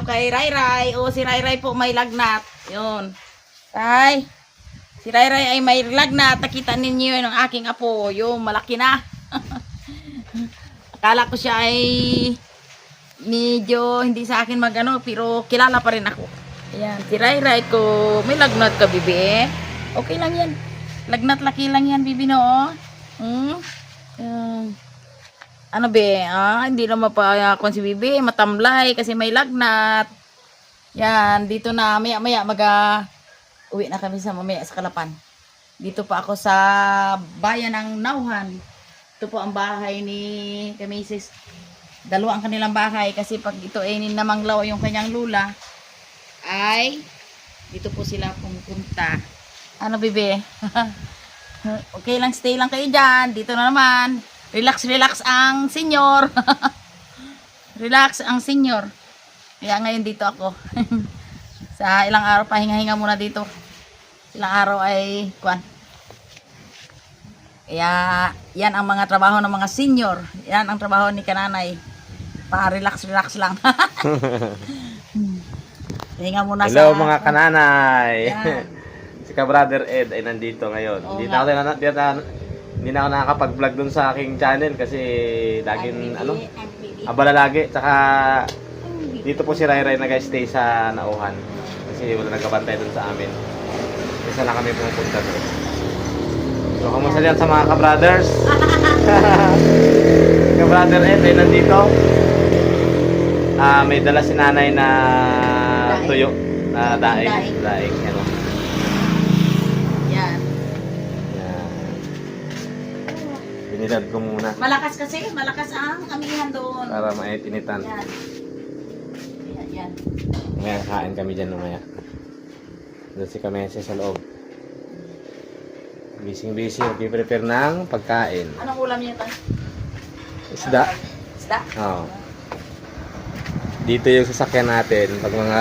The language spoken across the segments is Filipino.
Dito kay Rai. O si Rai po may lagnat. Yun. Rai. Si Rai ay may lagnat. Nakita ninyo yun ang aking apo. Yung malaki na. Akala ko siya ay medyo hindi sa akin magano pero kilala pa rin ako. Ayan, si Rai ko. May lagnat ka, bibi. Okay lang yan. Lagnat laki lang yan, bibi, no? Hmm? Ayan. Ano be, ah, hindi na mapayakon si Bibi, matamlay kasi may lagnat. Yan, dito na, maya maya mag ah, uwi na kami sa mamaya sa Kalapan. Dito pa ako sa bayan ng Nauhan. Ito po ang bahay ni Kamisis. Dalawa ang kanilang bahay kasi pag ito ay namanglaw yung kanyang lula, ay dito po sila pumunta. Ano Bibi? okay lang, stay lang kayo dyan. Dito na naman. Relax, relax ang senior. relax ang senior. Kaya ngayon dito ako. Sa ilang araw, pahinga-hinga muna dito. Ilang araw ay, kwan. Kaya, yan ang mga trabaho ng mga senior. Yan ang trabaho ni kananay. Pa-relax, relax lang. Hinga muna Hello sa... mga kananay. Yan. si ka brother Ed ay nandito ngayon. Oo hindi nga. na ako na, hindi na, hindi na ako nakakapag-vlog dun sa aking channel kasi laging ano, abala lagi. Tsaka dito po si Rai Rai nag-stay sa Nauhan kasi wala nagkabantay dun sa amin. Isa na kami pumupunta doon. So, kamusta yan sa mga ka-brothers? ka-brother Ed ay nandito. Ah, may dala si nanay na tuyo na daing. Daing. Daing. Ano. Yan. Yan. Binilad ko muna Malakas kasi, malakas ang amihan doon. para maitinitan. Yan. Yan, yan. Kain kami dyan mamaya. Doon si Kamese sa loob. Busy-busy, nag-prepare ng pagkain. Anong ulam niya tayo? Isda. Isda? Oo. Dito yung sasakyan natin pag mga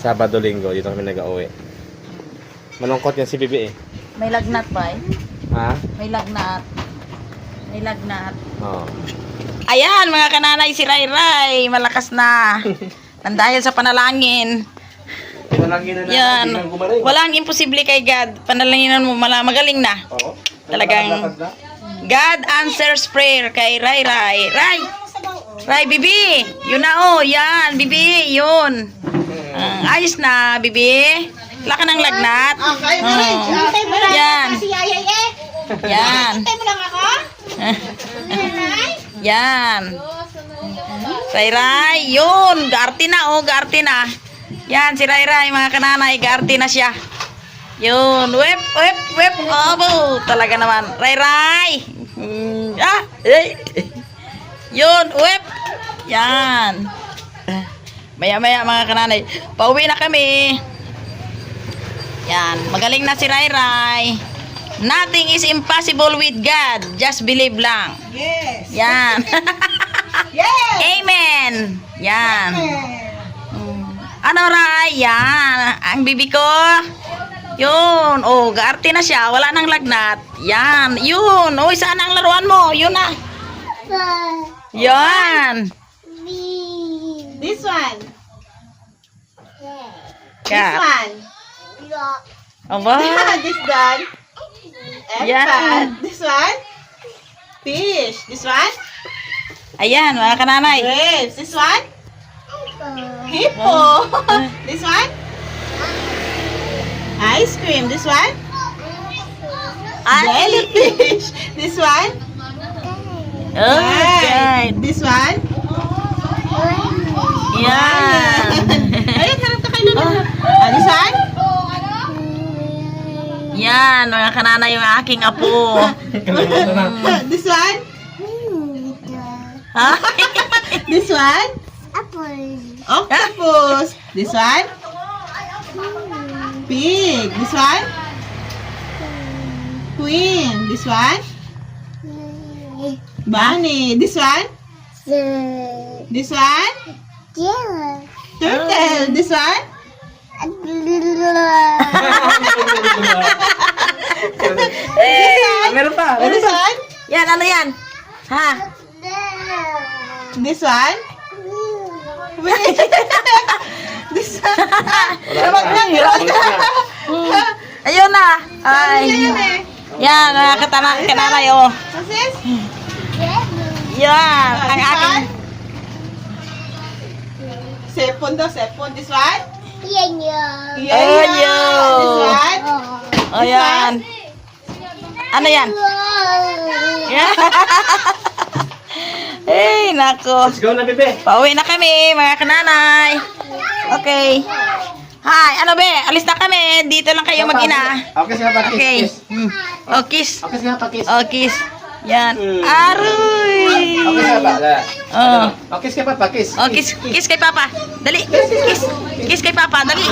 Sabado Linggo, dito kami nag-uwi. Malungkot yan si Bibi eh. May lagnat ba eh? Ha? May lagnat. May lagnat. Oo. Ayan, mga kananay, si Rai Rai. Malakas na. Nang dahil sa panalangin. Panalangin na Yan. Walang imposible kay God. Panalanginan mo, mala, magaling na. Oo. Talagang- God answers prayer kay Rai Rai. Rai! Rai, bibi! Yun na oh, yan, bibi, yun. Ah, ayos na, bibi. Wala ka ng lagnat. Rin. Oo. Hintay mo lang Yan. yayay eh. Yan. Hintay mo lang ako. Nanay. Yan. Rai, yun. Gaarte na, oh, gaarte na. Yan, si Rai, mga kananay, gaarte na siya. Yun, wep, wep, wep. Abo, talaga naman. Rai. Mm, ah, eh. Yun, wep. Yan. Maya maya mga kananay. Pauwi na kami. Yan, magaling na si Rai Rai. Nothing is impossible with God. Just believe lang. Yes. Yan. Yes. Amen. Yan. Mm. Ano Rai? Yan. Ang bibi ko. Yun. Oh, gaarte na siya. Wala nang lagnat. Yan. Yun. Uy, saan ang laruan mo? Yun na. Yan. This one. This Ka. one. Aba. Yeah, this one. Elephant. This one. Fish. This one. Ayan, mga kananay. Grapes. This one. Hippo. this one? Ice cream. This one? Jellyfish. this one? Okay. This one? Yan. Ayun, harap ka kay Lolo. Ah, this one? Yan, mga kanana yung aking apo. this one? Ha? This one? Octopus. This one? Pig. This one? Queen. This one? Bunny. This one? This one? Turtle. This one? Meron pa, meron This pa. one? Yan, ano yan? Ha? This one? Wait. this one? Wala na. Na. Ayun na. Ay. Yan eh. Yan, mga katana, kananay, oh. Yan, ang one? Sepon daw, sepon. This one? Ayan. This one? Ayan. Ano yan? Yan. Hey, nako. Let's go na, bebe. Pauwi na kami, mga kananay. Okay. Hi, ano be? Alis na kami. Dito lang kayo mag-ina. Okay, sige pa, kiss, Okay. Hmm. Oh, kiss. Okay, sige pa, kiss. Oh, kiss. Yan. Mm. Aroy. Okay, sige pa. Oh. Okay, sige pa, kiss. Oh, kiss. Kiss kay Papa. Dali. Kiss. Kiss kay Papa. Dali.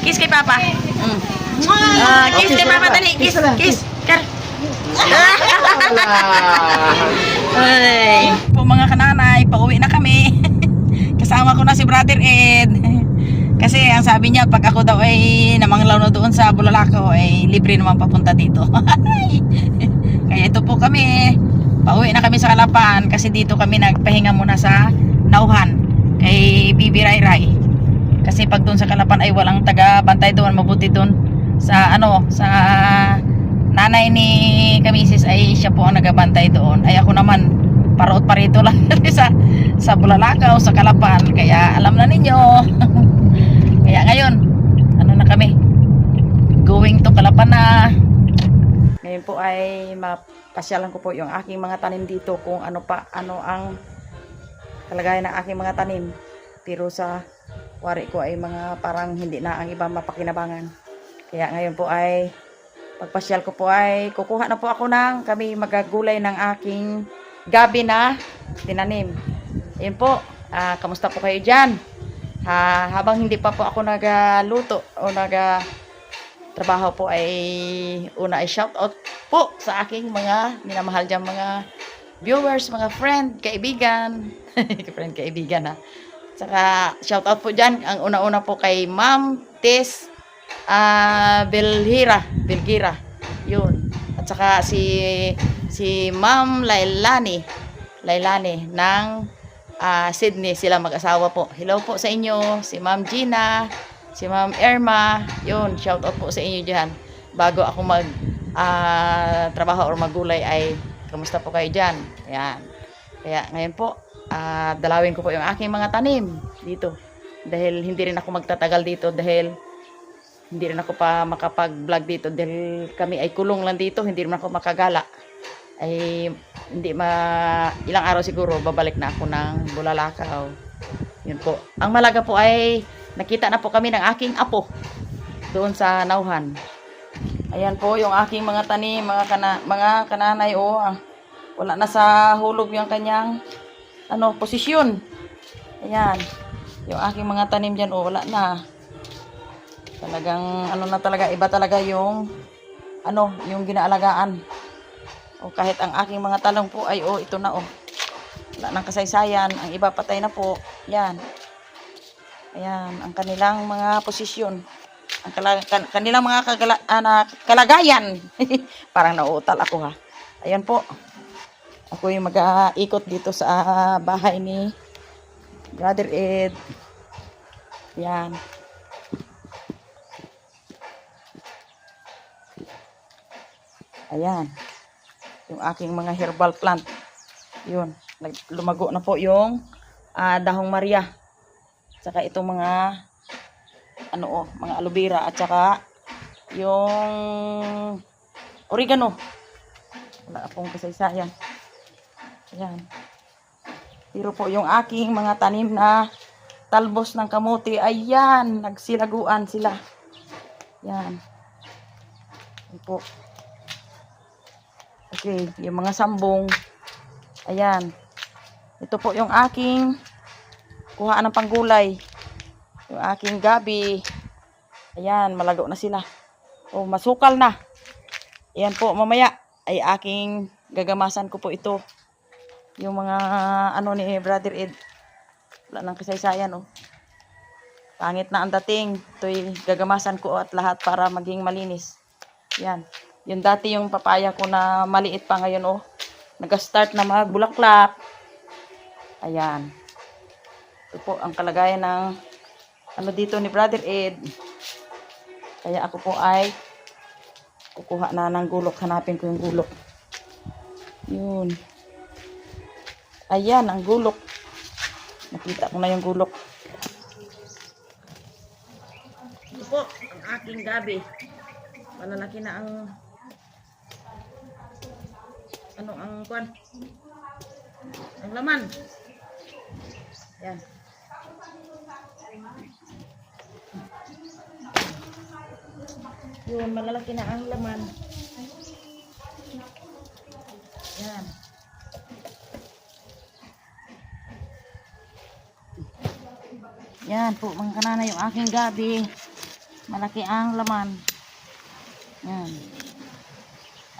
Kiss kay Papa. Mm. Ah, kiss Okay, kay Papa. Dali. kiss Kiss. Kar. Ay. Po mga kananay, pauwi na kami. Kasama ko na si Brother Ed. Kasi ang sabi niya, pag ako daw ay namanglaw na doon sa Bulalakaw, ay libre naman papunta dito. Kaya ito po kami. Pauwi na kami sa Kalapan kasi dito kami nagpahinga muna sa Nauhan kay Bibi Rai Rai. Kasi pag doon sa Kalapan ay walang taga bantay doon, mabuti doon sa ano, sa nanay ni Kamisis ay siya po ang nagabantay doon. Ay ako naman parot parito lang sa sa Bulalakaw, sa Kalapan. Kaya alam na ninyo. Kaya ngayon, ano na kami? Going to Kalapan na. Ngayon po ay mapasyalan ko po yung aking mga tanim dito kung ano pa, ano ang kalagayan ng aking mga tanim. Pero sa wari ko ay mga parang hindi na ang iba mapakinabangan. Kaya ngayon po ay pagpasyal ko po ay kukuha na po ako ng kami magagulay ng aking gabi na tinanim. Ayun po, ah, kamusta po kayo dyan? Ah, habang hindi pa po ako nagaluto o naga trabaho po ay una ay shout out po sa aking mga minamahal dyan mga viewers, mga friend, kaibigan. friend, kaibigan ha. Saka shout out po dyan. Ang una-una po kay Ma'am Tess ah Belhira, Belgira. Yun. At saka si si Ma'am Lailani, Lailani ng ah, Sydney sila mag-asawa po. Hello po sa inyo, si Ma'am Gina, si Ma'am Irma. Yun, shout out po sa inyo diyan. Bago ako mag ah, trabaho or magulay ay kamusta po kayo diyan? Ayan. Kaya ngayon po, ah, dalawin ko po yung aking mga tanim dito. Dahil hindi rin ako magtatagal dito dahil hindi rin ako pa makapag-vlog dito dahil kami ay kulong lang dito, hindi rin ako makagala. Ay hindi ma ilang araw siguro babalik na ako ng Bulalakaw. Yun po. Ang malaga po ay nakita na po kami ng aking apo doon sa Nauhan. Ayan po yung aking mga tanim, mga kana, mga kananay oh. ah, Wala na sa hulog yung kanyang ano posisyon. Ayan. Yung aking mga tanim diyan oh, wala na. Talagang ano na talaga, iba talaga yung ano, yung ginaalagaan. O kahit ang aking mga talong po ay oh, ito na oh. Wala nang kasaysayan, ang iba patay na po. Yan. Ayan, ang kanilang mga posisyon. Ang kan- kanilang mga kagala, ah, kalagayan. Parang nauutal ako ha. Ayan po. Ako yung mag-ikot dito sa bahay ni Brother Ed. Yan. Ayan. Yung aking mga herbal plant. Yun. Lumago na po yung ah, dahong Maria. Saka itong mga ano oh, mga aloe vera at saka yung oregano. Wala akong kasaysayan. Ayan. Pero po yung aking mga tanim na talbos ng kamote, ayan, nagsilaguan sila. Yan. Yan po. Okay, yung mga sambong. Ayan. Ito po yung aking kuhaan ng panggulay. Yung aking gabi. Ayan, malago na sila. O, masukal na. Ayan po, mamaya ay aking gagamasan ko po ito. Yung mga ano ni Brother Ed. Wala nang kasaysayan, oh. Pangit na ang dating. Ito'y gagamasan ko at lahat para maging malinis. Yan. Yung dati yung papaya ko na maliit pa ngayon, oh. Nag-start na magbulaklak. Ayan. Ito po ang kalagayan ng ano dito ni Brother Ed. Kaya ako po ay kukuha na ng gulok. Hanapin ko yung gulok. Yun. Ayan, ang gulok. Nakita ko na yung gulok. Ito po, ang aking gabi. Malalaki na ang ano ang kwan? Ang laman. Yan. Yun, malalaki na ang laman. Yan. Yan po, mga kanana yung aking gabi. Malaki ang laman. Yan.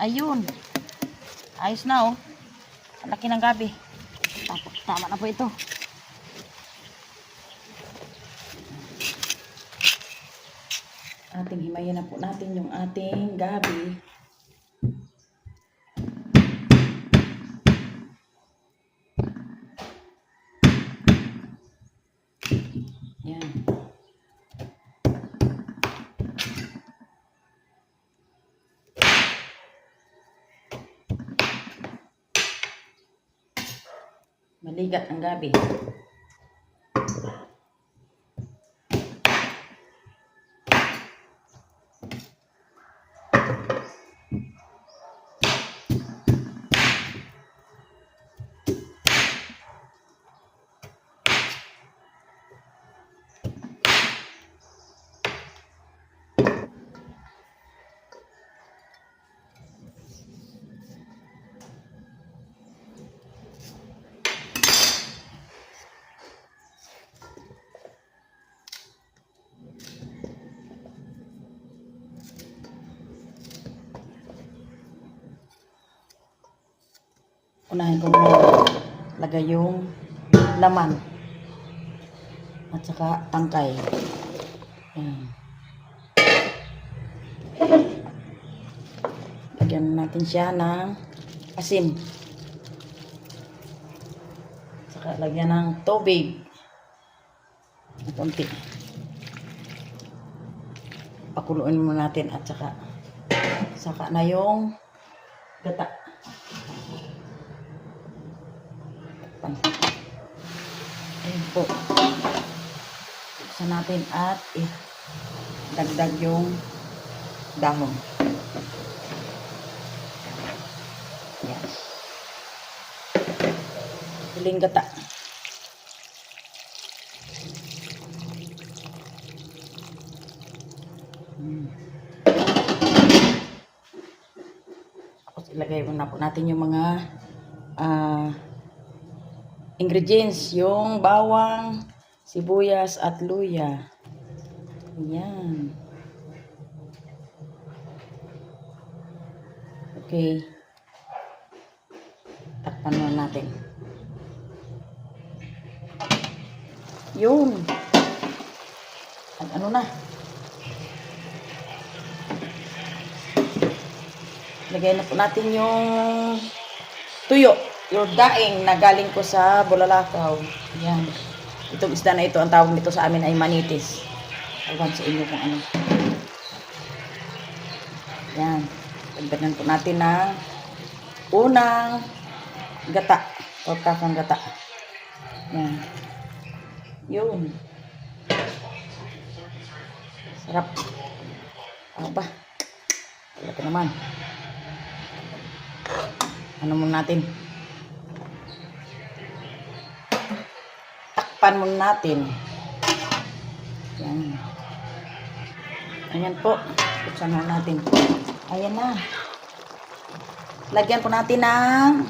Ayun. Ayos na oh. Malaki ng gabi. Tama na po ito. Ating himayin na po natin yung ating gabi. Yan. Maligat ang gabi. Unahin ko muna lagay yung laman. At saka tangkay. Yan. Lagyan natin siya ng asin. Saka lagyan ng tubig. Ng konti. Pakuluin muna natin at saka saka na yung gata. Pan. Ayan po. Buksan natin at eh, dagdag yung dahon. Yan. Huling gata. Hmm. Tapos ilagay muna po natin yung mga ah ingredients, yung bawang, sibuyas at luya. Ayan. Okay. Takpan muna natin. Yun. At ano na. Lagay na po natin yung tuyo. Yung daing na galing ko sa Bulalakaw. Yan. Itong isda na ito, ang tawag nito sa amin ay manitis. Ewan sa inyo kung ano. Yan. Dagdagan po natin ng unang gata. O kakang gata. Yan. Yun. Sarap. Ano ba? Ito naman. Ano muna natin? Takpan muna natin. Yan. Ayan po. Buksan muna natin. Ayan na. Lagyan po natin ng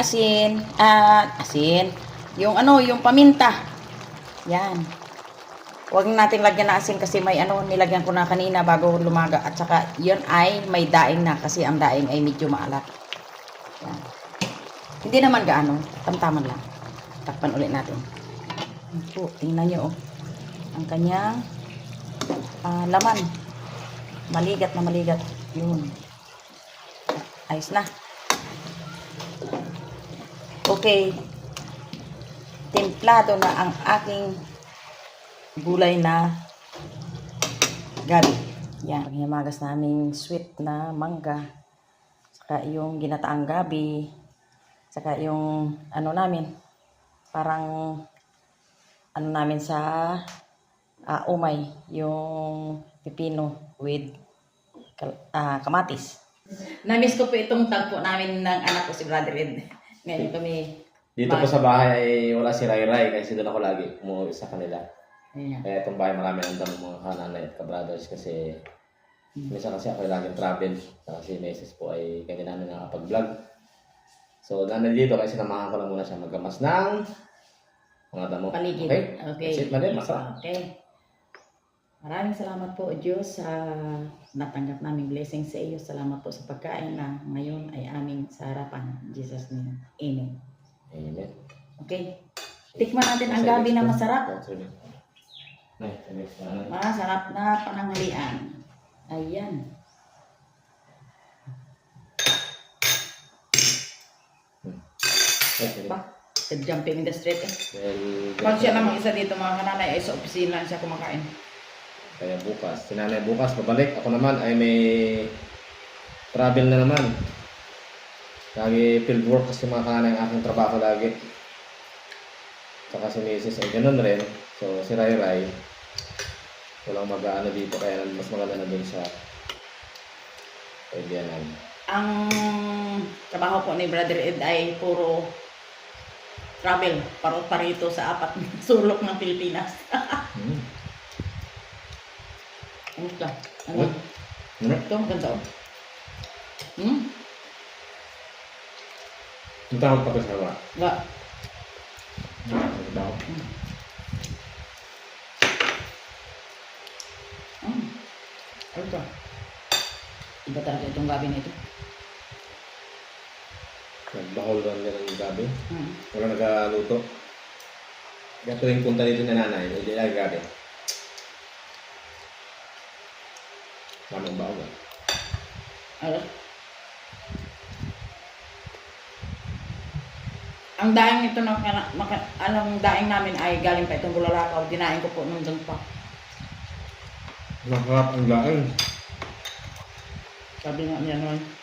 asin. At asin. Yung ano, yung paminta. Yan. Huwag natin lagyan ng asin kasi may ano, nilagyan ko na kanina bago lumaga. At saka, yun ay may daing na kasi ang daing ay medyo maalat. Yan. Hindi naman gaano. Tamtaman lang. Takpan ulit natin. Yan po, tingnan nyo oh. Ang kanyang ah, laman. Maligat na maligat. Yun. Ayos na. Okay. Templado na ang aking gulay na gabi. Yan. Ang himagas naming sweet na mangga. Saka yung ginataang gabi. Saka yung ano namin. Parang ano namin sa ah, umay. Yung pipino with kal- ah, kamatis. Namiss ko po itong tagpo namin ng anak ko si Brother Ed. Ngayon kami Dito po sa bahay ay wala si Rai Rai kasi doon ako lagi umuwi sa kanila. Ayan. Kaya itong bahay marami ang dami mga kananay at kabrothers kasi minsan kasi ako ay laging travel. Kasi meses po ay kanya namin nakapag-vlog. So, nandito kasi sinamahan ko lang muna siya magamas ng mga damo. Paligid. Okay? Okay. That's it, Madel. Masarap. Okay. Maraming salamat po, Diyos, sa natanggap naming blessing sa iyo. Salamat po sa pagkain na ngayon ay aming sa harapan. Jesus name. Amen. Amen. Okay. Tikman natin ang gabi na masarap. Masarap na pananghalian. Ayan. Okay. Pa. Jumping in the street eh. Well, Pag siya namang isa dito mga kananay ay sa opisina siya kumakain. Kaya bukas. Si nanay bukas, babalik. Ako naman ay may travel na naman. Lagi field work kasi mga kanay ang aking trabaho lagi. Saka si Mrs. ay ganun rin. So, si Rai Rai, walang mag-ano dito. Kaya mas maganda na dun sa kaibianan. Ang trabaho po ni Brother Ed ay puro travel. Parot parito sa apat na sulok ng Pilipinas. Hmm. Kamusta? Ano? Ano? Ito, ang ganda oh. Hmm? Ang tawag pa ko sa mga. Ga. Trabaho. Hmm. Ano ito? Iba talaga itong gabi na ito. Nagbahol lang nila ng gabi. Hmm. Wala nagaluto. Kaya tuwing punta dito ni nanay, hindi na gabi. Tamang baon ah. Ano? Ang daing ito kana- maka, anong daing namin ay galing pa itong bulalakaw. Dinaing ko po nung doon pa. Masarap ang laing. Sabi nga niya noon.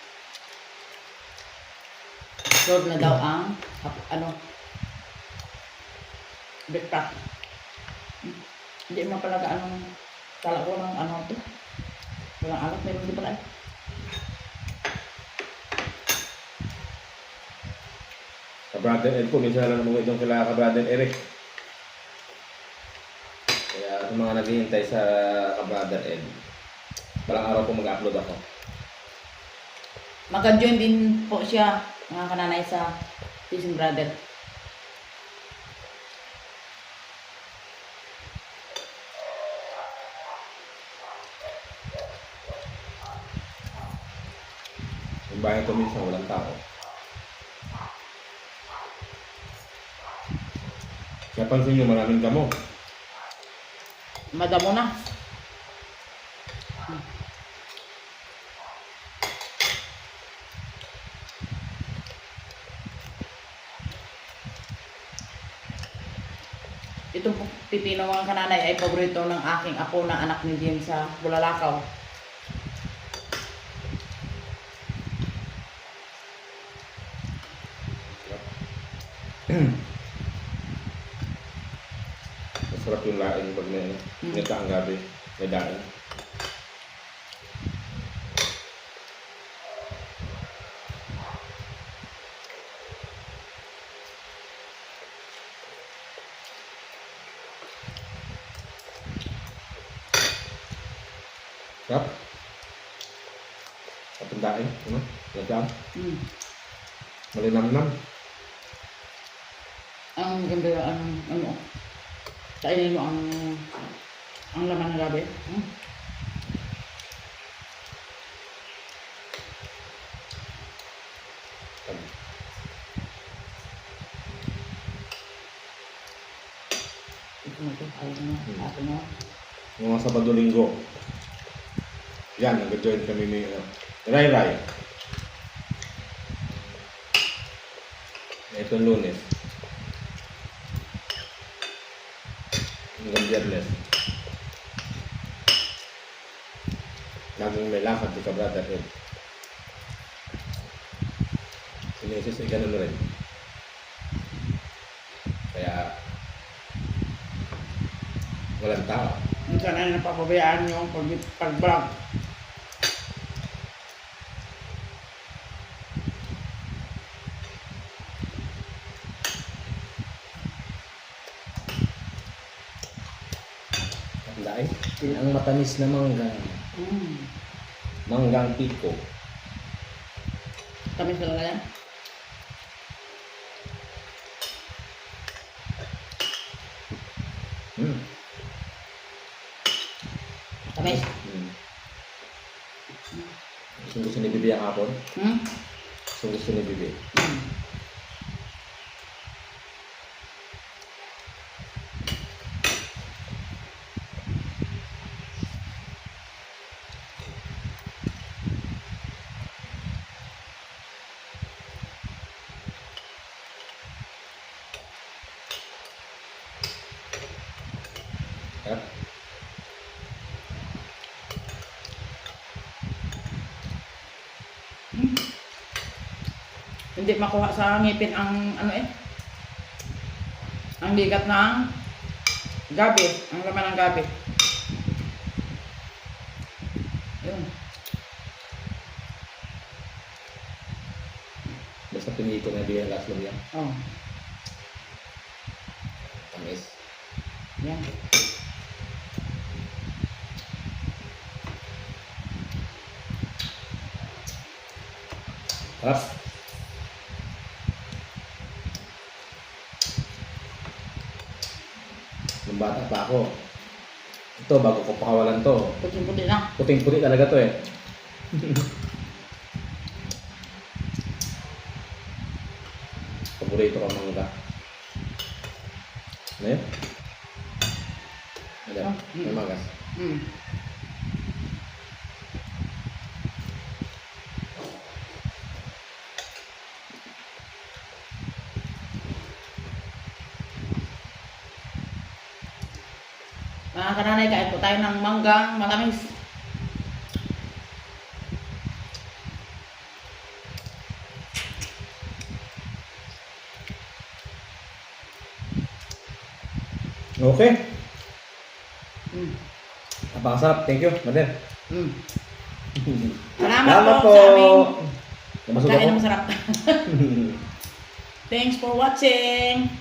Solve na daw ang ano breakfast. Hindi mo pala anong kala ko ng ano to. Walang alat, meron din pala eh. Ka-brother Ed ko, minsan lang naman itong kila ka-brother Eric. Kaya sa mga naghihintay sa ka-brother Ed, balang araw po mag-upload ako. Magka-join din po siya, mga kananay sa Fishing Brother. Yung bahay ko minsan walang tao. Kaya pansin nyo, maraming damo. Madamo na. Pipino mga kananay ay paborito ng aking apo na anak ni Jim sa Bulalakaw. Masarap yung laing pag may, may ang gabi, may daing. Yap. Patundain. Ano? Lagyan. Mm. Malinam-nam. Ang ganda ang ano. Kainin mo ang ang laman ng gabi. Hmm? Ito na ito. Ayaw na. Ako na. Mga Sabado Linggo. Yan, nag-join kami ni ano, Ray Ray. Ito lunes. Hanggang biyernes. Laging may lakad di ka brother Ed. Si Mrs. ay ganun rin. Kaya walang tao. Minsan ay napapabayaan yung pag, pag-vlog. Ang dai. Ang matamis na manggang. Mm. Manggang piko. Tamis talaga yan. Hmm. Tamis. Hmm. Gusto gusto ni Bibi ang hapon? Hmm? Gusto gusto ni Bibi. Mm. Ha? Makuha sa ngipin ang ano eh. Ang bigat ng gabi, ang laman ng gabi. Yun. Basta pinili ko na di last lang yan. Oh, Tamis. yan. Harap. Nung bata pa ako. Ito, bago ko pakawalan to. Puting-puti na. Puting-puti talaga to eh. Paborito ko mangga. Ano yun? Ano? May magas. Mm. Mga kananay, kain po tayo ng manggang matamis. Okay. Mm. Napakasarap. Thank you, Mother. Mm. Salamat, po, sa aming kain ako. na masarap. Thanks for watching.